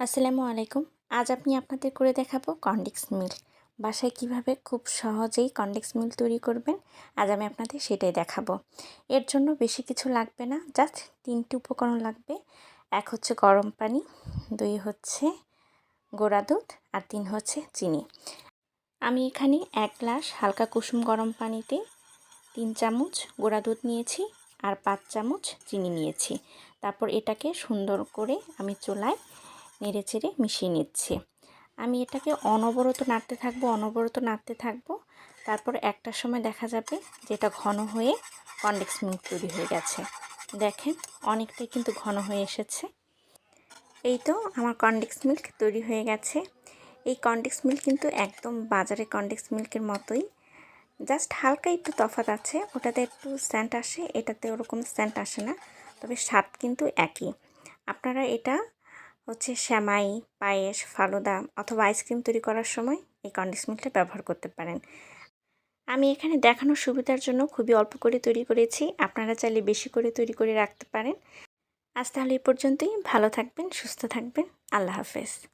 আসসালামু আলাইকুম। আজ আপনি আপনাদের করে দেখাবো কন্ডেক্স মিল্ক বাসায় কীভাবে খুব সহজেই কন্ডেক্স মিল্ক তৈরি করবেন, আজ আমি আপনাদের সেটাই দেখাবো। এর জন্য বেশি কিছু লাগবে না, জাস্ট তিনটি উপকরণ লাগবে। এক হচ্ছে গরম পানি, দুই হচ্ছে গোড়া দুধ, আর তিন হচ্ছে চিনি। আমি এখানে এক গ্লাস হালকা কুসুম গরম পানিতে তিন চামচ গোড়া দুধ নিয়েছি, আর পাঁচ চামচ চিনি নিয়েছি। তারপর এটাকে সুন্দর করে আমি চুলায় নেড়ে চেড়ে মিশিয়ে নিচ্ছি। আমি এটাকে অনবরত নাড়তে থাকব, অনবরত নাড়তে থাকব। তারপর একটা সময় দেখা যাবে যে এটা ঘন হয়ে কন্ডেক্স মিল্ক তৈরি হয়ে গেছে। দেখেন, অনেকটাই কিন্তু ঘন হয়ে এসেছে। এই তো আমার কন্ডেক্স মিল্ক তৈরি হয়ে গেছে। এই কন্ডেক্স মিল্ক কিন্তু একদম বাজারে কন্ডেক্স মিল্কের মতোই। জাস্ট হালকা একটু তফাত আছে, ওটাতে একটু স্যান্ট আসে, এটাতে ওরকম স্যান্ট আসে না, তবে স্বাদ কিন্তু একই। আপনারা এটা হচ্ছে শ্যামাই, পায়েস, ফালুদা অথবা আইসক্রিম তৈরি করার সময় এই কন্ডিশমেন্টটা মিল্কটা ব্যবহার করতে পারেন। আমি এখানে দেখানোর সুবিধার জন্য খুবই অল্প করে তৈরি করেছি, আপনারা চাইলে বেশি করে তৈরি করে রাখতে পারেন। আজ তাহলে এই পর্যন্তই, ভালো থাকবেন, সুস্থ থাকবেন, আল্লাহ হাফেজ।